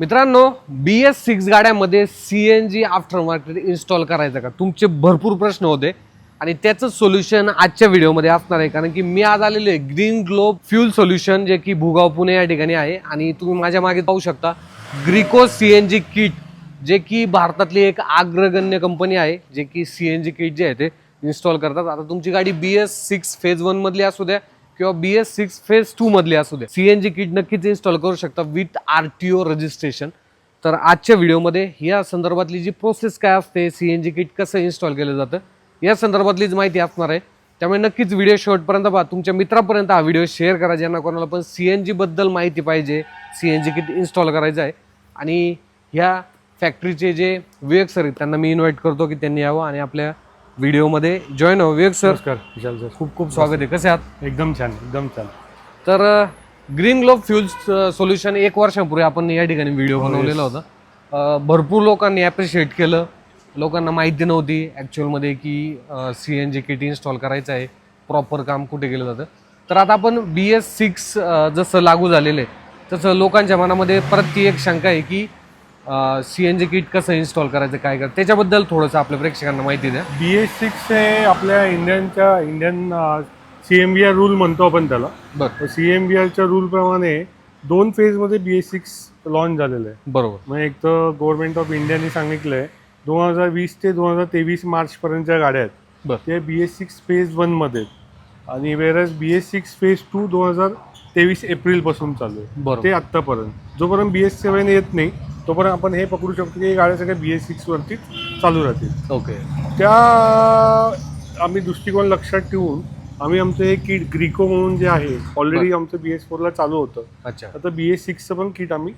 मित्रांनो B S six गाड्यामध्ये C N G after market install करायचं का? तुमचे भरपूर प्रश्न होते. आणि त्याचं सोल्युशन आजच्या व्हिडिओमध्ये असणार आहे. कारण की मी आज आलेलो आहे ग्रीन ग्लोब फ्युल सोल्युशन जे की भुगाव पुणे या ठिकाणी आहे. आणि तुम्ही माझ्या मागे पाहू शकता ग्रिको सी एन जी किट जे की भारतातली एक अग्रगण्य कंपनी आहे जे की सी एन जी किट जे आहे ते इन्स्टॉल करतात. आता तुमची गाडी बी एस सिक्स फेज वनमधली असू द्या किंवा B S six phase two मधले असू दे. सी एन जी किट नक्कीच इन्स्टॉल करू शकता with R T O registration तर आजच्या व्हिडिओमध्ये या संदर्भातली जी प्रोसेस काय असते सी एन जी किट कसं इन्स्टॉल केलं जातं या संदर्भातलीच माहिती असणार आहे. त्यामुळे नक्कीच व्हिडिओ शेवटपर्यंत पहा. तुमच्या मित्रापर्यंत हा व्हिडिओ शेअर करा ज्यांना कोणाला पण सी एन जीबद्दल माहिती पाहिजे C N G kit install करायचं आहे. आणि ह्या फॅक्टरीचे जे विवेक सर आहेत त्यांना मी इन्व्हाइट करतो की त्यांनी यावं आणि आपल्या व्हिडिओमध्ये जॉईन व्हावं. विवेक सर नमस्कार विशाल सर. खूप खूप स्वागत आहे. कसे आहात? एकदम छान एकदम छान. तर ग्रीन ग्लोब फ्युल सोल्युशन एक वर्षापूर्वी आपण या ठिकाणी व्हिडिओ बनवलेला होता. अ, भरपूर लोकांनी ॲप्रिशिएट केलं. लोकांना माहिती नव्हती ॲक्च्युअलमध्ये की C N G kit install करायचं आहे. प्रॉपर काम कुठे केलं जातं. तर आता आपण बी एस सिक्स जसं लागू झालेलं आहे तसं लोकांच्या मनामध्ये परत ती एक शंका आहे की सी एन जी किट कसं इन्स्टॉल करायचं काय करायचं त्याच्याबद्दल थोडंसं आपल्या प्रेक्षकांना माहिती द्या. बी एस सिक्स हे आपल्या इंडियनच्या Indian C M V R rule म्हणतो आपण त्याला. बरं. सी एम बी आरच्या रूलप्रमाणे दोन फेजमध्ये बी एस सिक्स लॉन्च झालेलं आहे. बरोबर. मग एक तर गव्हर्नमेंट ऑफ इंडियाने सांगितलं आहे दोन हजार वीस ते दोन हजार तेवीस मार्चपर्यंतच्या गाड्या आहेत. बरं. ते बी एस सिक्स फेज वनमध्ये आणि versus B S six phase two दोन हजार तेवीस एप्रिलपासून चालू आहे. बरोबर. ते आत्तापर्यंत. जोपर्यंत बी एस सेवन येत नाही तोपर्यंत आपण हे पकडू शकतो की गाड्या सगळ्या बी एस सिक्सवरतीच चालू राहतील. ओके त्या आम्ही दृष्टिकोन लक्षात ठेवून आम्ही आमचं हे किट ग्रिको म्हणून जे आहे ऑलरेडी आमचं बी एस फोरला चालू होतं. अच्छा. आता बी एस सिक्सचं पण किट आम्ही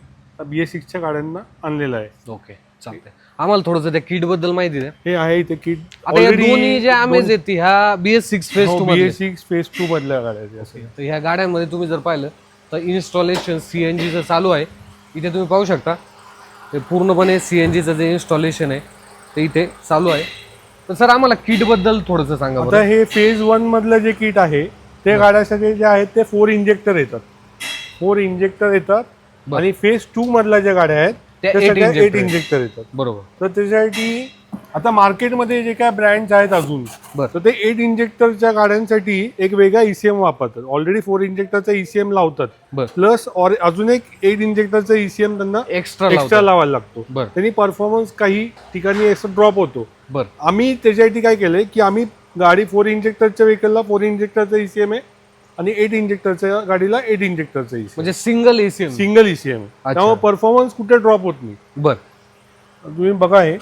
बी एस सिक्सच्या गाड्यांना आणलेलं आहे. ओके चालतंय. आम्हाला थोडंसं त्या किटबद्दल माहिती द्या. हे आहे ते किट आता या दोन्ही ज्या आमेज आहेत ह्या BS six phase two B S six phase two मधल्या गाड्या. तर ह्या गाड्यांमध्ये तुम्ही जर पाहिलं तर इन्स्टॉलेशन सी एन जीचं चालू आहे. इथे तुम्ही पाहू शकता ते पूर्णपणे सी एन जीचं जे इन्स्टॉलेशन आहे ते इथे चालू आहे. तर सर आम्हाला किटबद्दल थोडंसं सांगा आता बरं. हे फेज वन मधलं जे किट आहे ते गाड्या सगळे जे आहेत ते फोर इंजेक्टर येतात. फोर इंजेक्टर येतात बरं. आणि फेज टू मधल्या ज्या गाड्या आहेत त्या त्या eight सगळ्या एट इंजेक्टर येतात. बरोबर. तर त्याच्यासाठी आता मार्केटमध्ये जे काय ब्रँड्स आहेत अजून बरं. तर ते एट इंजेक्टरच्या गाड्यांसाठी एक वेगळा ईसीएम वापरतात. ऑलरेडी फोर इंजेक्टरचा ईसीएम लावतात. प्लस और अजून एक एट इंजेक्टरचा ईसीएम त्यांना एक्स्ट्रा एक्स्ट्रा लावायला लागतो. त्यांनी परफॉर्मन्स काही ठिकाणी असं ड्रॉप होतो. बरं. आम्ही त्याच्यासाठी काय केलंय की आम्ही गाडी फोर इंजेक्टरच्या व्हेकलला फोर इंजेक्टरचा ईसीएम आहे आणि एट इंजेक्टरच्या गाडीला एट इंजेक्टरचा ईसीएम म्हणजे सिंगल एसीएम सिंगल ईसीएम त्यामुळे परफॉर्मन्स कुठे ड्रॉप होत नाही. बरं. तुम्ही बघा हे.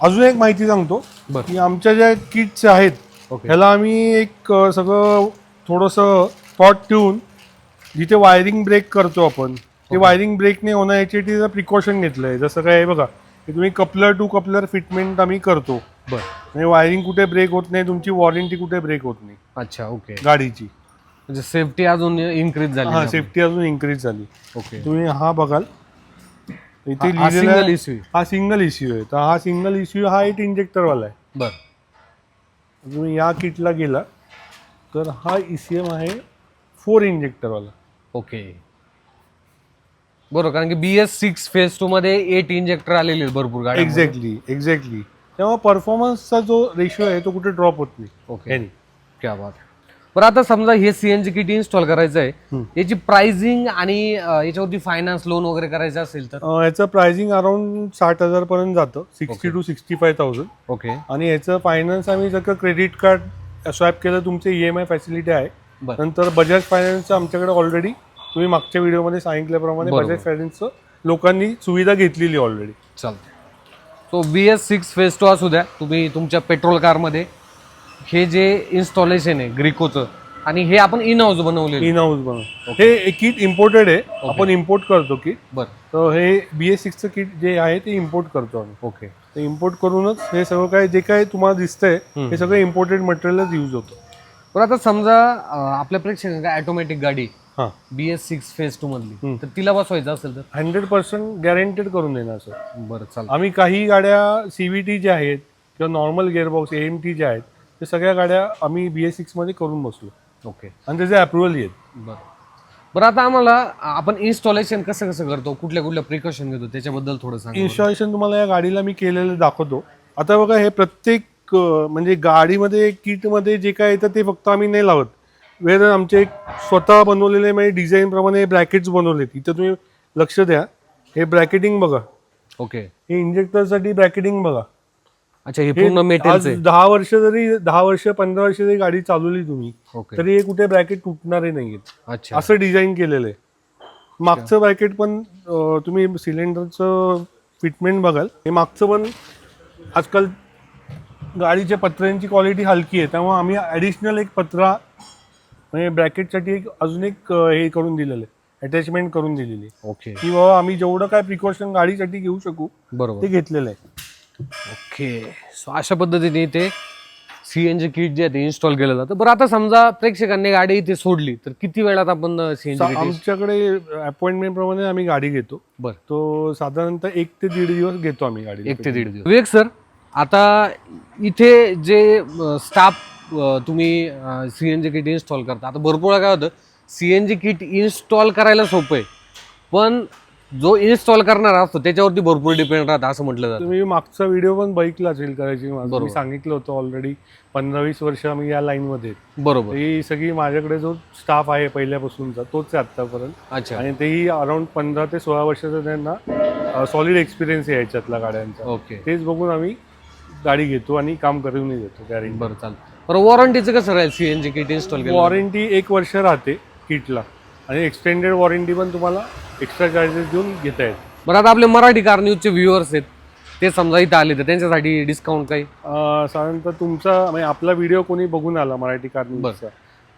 अजून एक माहिती सांगतो. की आमच्या ज्या किट्स आहेत ह्याला आम्ही एक सगळं थोडंसं स्पॉट ठेवून जिथे वायरिंग ब्रेक करतो आपण ते वायरिंग ब्रेक नाही होणं याच्यासाठी प्रिकॉशन घेतलं आहे जसं काय बघा की तुम्ही कपलर टू कपलर फिटमेंट आम्ही करतो. बरं. म्हणजे वायरिंग कुठे ब्रेक होत नाही तुमची वॉरंटी कुठे ब्रेक होत नाही. अच्छा ओके. गाडीची. म्हणजे सेफ्टी अजून इन्क्रीज झाली हा सेफ्टी अजून इन्क्रीज झाली. ओके. तुम्ही हा बघाल. इथे हा लिहिलेलं सिंगल हा सिंगल इश्यू आहे. तर हा सिंगल इश्यू हा एक इंजेक्टरवाला आहे. बरं. तुम्ही या किटला गेला तर हा ईसीएम आहे फोर इंजेक्टरवाला ओके. बरोबर कारण की B S six phase two मध्ये एट इंजेक्टर आलेले आहेत भरपूर गाडी एक्झॅक्टली एक्झॅक्टली तेव्हा परफॉर्मन्सचा जो रेशो आहे तो कुठे ड्रॉप होत नाही. ओके. ह्यानी. क्या बात आहे. बरं आता समजा हे सीएनजी किट इन्स्टॉल करायचं आहे याची प्राइसिंग आणि अं, याच्यावरती फायनान्स लोन वगैरे करायचं असेल तर? अं, याचं प्राइसिंग अराउंड साठ हजार पर्यंत जातं. Sixty two sixty five thousand okay आणि याचं फायनान्स आम्ही जर क्रेडिट कार्ड स्वॅप केलं तुमचे ई एम आय फॅसिलिटी आहे. बरं. नंतर बजाज फायनान्सचं आमच्याकडे ऑलरेडी तुम्ही मागच्या व्हिडिओमध्ये सांगितल्याप्रमाणे बरोबर. बजाज फायनान्सचं लोकांनी सुविधा घेतलेली ऑलरेडी चालतं तो B S six phase two असू द्या. तुम्ही तुमच्या पेट्रोल कारमध्ये हे जे इन्स्टॉलेशन आहे ग्रिकोचं आणि हे आपण इन हाऊस बनवलेलं इन हाऊस बनवून. हे किट इम्पोर्टेड आहे. आपण इम्पोर्ट करतो किट बरं. तर हे बी एस सिक्सचं किट जे आहे ते इम्पोर्ट करतो आम्ही. ओके ते इम्पोर्ट करूनच हे सगळं काय जे काय तुम्हाला दिसतंय हे सगळं इम्पोर्टेड मटेरियलच यूज होतं. बरं आता समजा अं, आपल्या प्रेक्षकांना ऑटोमॅटिक गाडी हां. B S six phase two मधली तर तिला बसवायचं असेल तर? हंड्रेड पर्सेंट गॅरंटेड करून देणार सर बरं चालतं आम्ही काही गाड्या सी व्ही टी ज्या आहेत किंवा नॉर्मल गिअरबॉक्स एम टी ज्या आहेत ते सगळ्या गाड्या आम्ही बी एस सिक्समध्ये करून बसलो. ओके आणि त्याचे अप्रुव्हल येत बरं. बरं आता आम्हाला आपण इन्स्टॉलेशन कसं कसं करतो? कुठल्या कुठल्या प्रिकॉशन घेतो? त्याच्याबद्दल थोडं सांगा. इन्स्टॉलेशन तुम्हाला या गाडीला मी केलेलं दाखवतो. आता बघा हे प्रत्येक म्हणजे गाडीमध्ये किटमध्ये जे काय येतं ते फक्त आम्ही नाही लावत. वेळ आमचे एक स्वतः बनवलेले म्हणजे डिझाईन प्रमाणे ब्रॅकेट्स बनवले इथं तुम्ही लक्ष द्या. हे ब्रॅकेटिंग बघा. ओके हे इंजेक्टरसाठी ब्रॅकेटिंग बघा. अच्छा हे पूर्ण दहा वर्ष जरी दहा वर्ष पंधरा वर्ष जरी गाडी चालवली तुम्ही ओके तरी हे कुठे ब्रॅकेट तुटणारे नाहीयेत. अच्छा. असं डिझाईन केलेलं आहे मागचं ब्रॅकेट पण अं, तुम्ही सिलेंडरचं फिटमेंट बघाल. हे मागचं पण आजकाल गाडीच्या पत्र्यांची क्वालिटी हलकी आहे त्यामुळे आम्ही ॲडिशनल एक पत्रा म्हणजे ब्रॅकेटसाठी एक अजून एक अं, हे करून दिलेलं आहे. अटॅचमेंट करून दिलेली आहे. ओके की बाबा आम्ही जेवढं काय प्रिकॉशन गाडीसाठी घेऊ शकू बरोबर. ते घेतलेलं आहे. ओके. सो अशा पद्धतीने इथे सीएनजी किट जे आहे ते इन्स्टॉल केलं जातं बरं आता समजा प्रेक्षकांनी गाडी इथे सोडली तर किती वेळात आपण सीएनजी किट आमच्याकडे अपॉइंटमेंट प्रमाणे आम्ही गाडी घेतो. बरं. तो साधारणतः एक ते दीड दिवस घेतो आम्ही गाडी एक ते दीड दिवस. विवेक सर आता इथे जे स्टाफ तुम्ही सीएनजी किट इन्स्टॉल करता आता भरपूर काय होतं सीएनजी किट इन्स्टॉल करायला सोपं आहे. पण जो इन्स्टॉल करणार असतो त्याच्यावरती भरपूर डिपेंड राहतं असं म्हटलं जातं. तुम्ही मागचा व्हिडिओ पण बघितला असेल करायची. माझं. बरोबर. मी सांगितलं होतं ऑलरेडी पंधरा वीस वर्ष आम्ही या लाईन मध्ये आहेत. बरोबर. ही सगळी माझ्याकडे जो स्टाफ आहे पहिल्यापासूनचा तोच आहे आतापर्यंत अच्छा. आणि तेही अराउंड पंधरा ते सोळा वर्षाचा त्यांना सॉलिड एक्सपिरियन्स आहे याच्यातला गाड्यांचा. ओके. तेच बघून आम्ही गाडी घेतो आणि काम करूनही देतो गॅरेंटी बरं चालतं बरं वॉरंटीचं कसं राहील? सीएनजी किट इन्स्टॉल केलं वॉरंटी एक वर्ष राहते किटला आणि एक्सटेंडेड वॉरंटी पण तुम्हाला एक्स्ट्रा चार्जेस देऊन घेता येत बरं आता आपले मराठी कार न्यूजचे व्ह्युअर्स आहेत ते समजा इथं आले तर त्यांच्यासाठी डिस्काउंट काही? अं, साधारणतः तुमचा म्हणजे आपला व्हिडिओ कोणी बघून आला मराठी कार न्यूजचा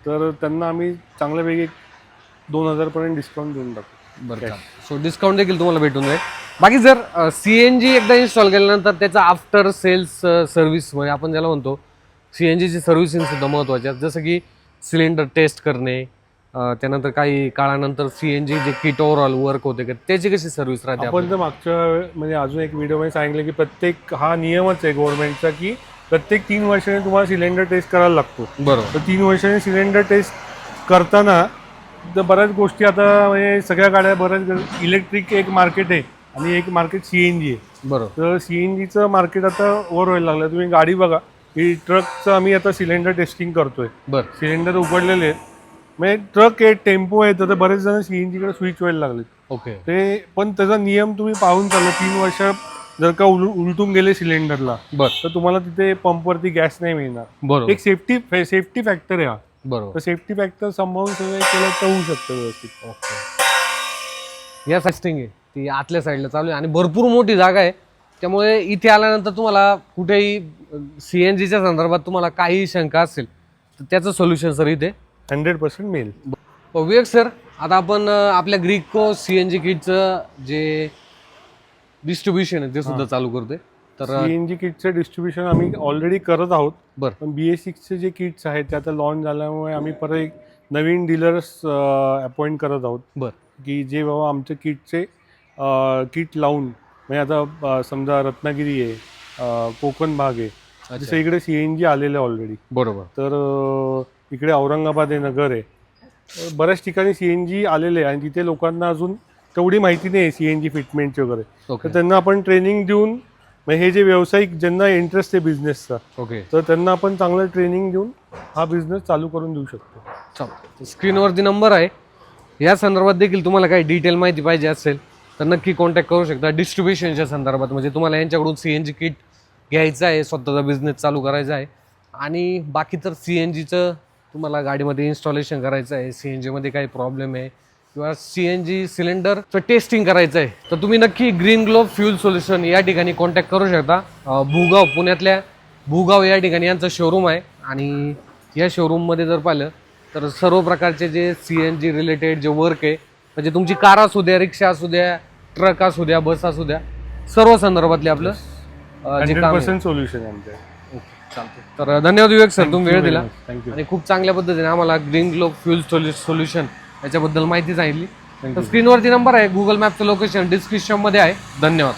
तर त्यांना आम्ही चांगल्यापैकी दोन हजारपर्यंत डिस्काउंट देऊन टाकू. बरं सो डिस्काउंट देखील तुम्हाला भेटून जाईल. बाकी जर सीएनजी एकदा इन्स्टॉल केल्यानंतर त्याचा आफ्टर सेल्स सर्व्हिस म्हणजे आपण ज्याला म्हणतो सीएनजीची सर्व्हिसिंग सुद्धा महत्वाची आहे. जसं की सिलेंडर टेस्ट करणे त्यानंतर काही काळानंतर सीएनजी जे किट ओव्हरऑल वर्क होते का त्याची कशी सर्व्हिस राहते आपण तर मागच्या म्हणजे अजून एक व्हिडिओमध्ये सांगितलं की प्रत्येक हा नियमच आहे गव्हर्नमेंटचा की प्रत्येक तीन वर्षाने तुम्हाला सिलेंडर टेस्ट करायला लागतो? बरोबर. तर तीन वर्षांनी सिलेंडर टेस्ट करताना तर बऱ्याच गोष्टी आता म्हणजे सगळ्या गाड्या बऱ्याच इलेक्ट्रिक एक मार्केट आहे आणि एक मार्केट सी एन जी आहे. बरोबर. तर सी एन जीचं मार्केट आता ओव्हर व्हायला लागलं. तुम्ही गाडी बघा की ट्रकचं आम्ही आता सिलेंडर टेस्टिंग करतोय. बरं. सिलेंडर उघडलेले आहेत. म्हणजे ट्रक आहे टेम्पो आहे तर बरेच जण सी एन जीकडे स्विच व्हायला लागले ओके. ते पण त्याचा नियम तुम्ही पाहून चालला तीन वर्ष जर का उल उलटून गेले सिलेंडरला बरं. तर तुम्हाला तिथे पंपवरती गॅस नाही मिळणार. बरोबर. एक सेफ्टी सेफ्टी फॅक्टर आहे हा. बरोबर. तर सेफ्टी फॅक्टर सांभाळून सगळं केलं तर होऊ शकतं व्यवस्थित. ओके. या सिस्टिंग आहे. ती आतल्या साईडला चालू आहे आणि भरपूर मोठी जागा आहे. त्यामुळे इथे आल्यानंतर तुम्हाला कुठेही सी एन जीच्या संदर्भात तुम्हाला काही शंका असेल तर त्याचं सोल्युशन सर इथे हंड्रेड पर्सेंट मिळेल. विवेक सर आता आपण आपल्या ग्रीको सी एन जी किटचं जे डिस्ट्रीब्युशन आहे ते सुद्धा चालू करतोय. तर अं, सीएनजी किटचं डिस्ट्रीब्युशन आम्ही ऑलरेडी करत आहोत. बरं. पण बी एस सिक्सचे जे किट्स आहेत ते आता लॉन्च झाल्यामुळे आम्ही परत एक नवीन डीलर्स अपॉइंट करत आहोत. बरं. की जे बाबा आमचे किटचे किट लावून म्हणजे आता समजा रत्नागिरी आहे कोकण भाग आहे. जसं इकडे सी एन जी आलेलं आहे ऑलरेडी बरोबर. तर इकडे औरंगाबाद आहे नगर आहे. बऱ्याच ठिकाणी सी एन जी आलेले आहे आणि तिथे लोकांना अजून तेवढी माहिती नाही सी एन जी फिटमेंटची वगैरे. ओके तर त्यांना आपण ट्रेनिंग देऊन मग हे जे व्यावसायिक ज्यांना इंटरेस्ट आहे बिझनेसचा ओके तर त्यांना आपण चांगलं ट्रेनिंग देऊन हा बिझनेस चालू करून देऊ शकतो. स्क्रीनवरती नंबर आहे. या संदर्भात देखील तुम्हाला काही डिटेल माहिती पाहिजे असेल तर नक्की कॉन्टॅक्ट करू शकता. डिस्ट्रीब्युशनच्या संदर्भात म्हणजे तुम्हाला यांच्याकडून सी एन जी किट घ्यायचं आहे स्वतःचा बिझनेस चालू करायचा आहे. आणि बाकी तर सी एन जीचं तुम्हाला गाडीमध्ये इन्स्टॉलेशन करायचं आहे सी एन जीमध्ये काही प्रॉब्लेम आहे किंवा सी एन जी सिलेंडरचं टेस्टिंग करायचं आहे तर तुम्ही नक्की ग्रीन ग्लोब फ्यूल सोल्युशन या ठिकाणी कॉन्टॅक्ट करू शकता. भूगाव पुण्यातल्या भूगाव या ठिकाणी यांचं शोरूम आहे. आणि या शोरूममध्ये जर पाहिलं तर सर्व प्रकारचे जे सी एन जी रिलेटेड जे वर्क आहे म्हणजे तुमची कार असू द्या रिक्षा असू द्या ट्रक असू द्या बस असू द्या सर्व संदर्भातले आपलं जे काम सोल्युशन आहे तर धन्यवाद विवेक सर तुम्ही वेळ दिला. थँक्यू आणि खूप चांगल्या पद्धतीने आम्हाला ग्रीन ग्लोब फ्यूल सोल्युशन याच्याबद्दल माहिती सांगितली. तर स्क्रीनवरती नंबर आहे गुगल मॅपचं लोकेशन डिस्क्रिप्शनमध्ये आहे. धन्यवाद.